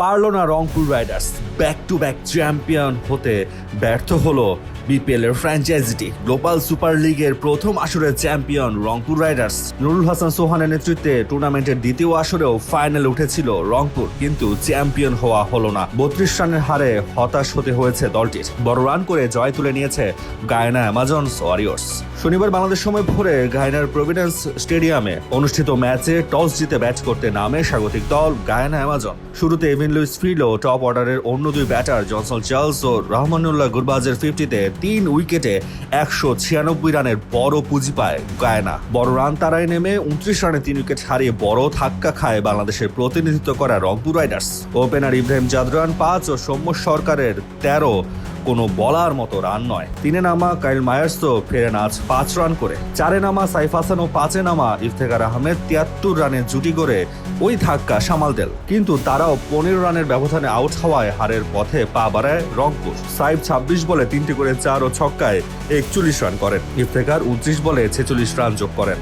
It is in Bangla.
পারল না Rangpur riders. Back to back champion হতে ব্যর্থ হলো বিপিএল এর ফ্র্যাঞ্চাইজিটি গ্লোবাল সুপার লিগের প্রথম আসরের চ্যাম্পিয়ন রংপুর রাইডার্স। নুরুল হাসান সোহানের নেতৃত্বে টুর্নামেন্টের দ্বিতীয় আসরেও ফাইনালে উঠেছিল রংপুর, কিন্তু চ্যাম্পিয়ন হওয়া হলো না। বত্রিশ রানের হারে হতাশ হতে হয়েছে দলটির। বড় রান করে জয় তুলে নিয়েছে গায়না অ্যামাজনস ওয়ারিয়র্স শনিবার বাংলাদেশ সময় ভোরে গায়নার প্রভিডেন্স স্টেডিয়ামে অনুষ্ঠিত ম্যাচে টস জিতে ব্যাট করতে নামে স্বাগতিক দল গায়না অ্যামাজন। শুরুতে এভিন লুইস ফ্রিলো টপ অর্ডারের অন্য দুই ব্যাটার জনসন চার্লস ও রহমানুল্লাহ গুরবাজের ফিফটিতে তিন উইকেটে একশো ছিয়ানব্বই রানের বড় পুঁজি পায় গায়না। বড় রান তারায় নেমে উনত্রিশ রানে তিন উইকেট হারিয়ে বড় ধাক্কা খায় বাংলাদেশের প্রতিনিধিত্ব করা রংপুর রাইডার্স। ওপেনার ইব্রাহিম জাদরান পাঁচ ও সৌম্য সরকারের তেরো কোনো বলার মতো রান নয়। তিনে নামা কাইল মায়ার্স তো ফেরেন আজ পাঁচ রান করে। চারে নামা সাইফ হাসান ও পাঁচে নামা ইফতেখার আহমেদ তিয়াত্তর রানে জুটি করে ওই ধাক্কা সামাল দেল কিন্তু তারাও পনেরো রানের ব্যবধানে আউট হওয়ায় হারের পথে পা বাড়ায় রংপুর সাইফ ছাব্বিশ বলে তিনটি করে চার ও ছক্কায় একচল্লিশ রান করেন। ইফতেখার উনত্রিশ বলে ছেচল্লিশ রান যোগ করেন।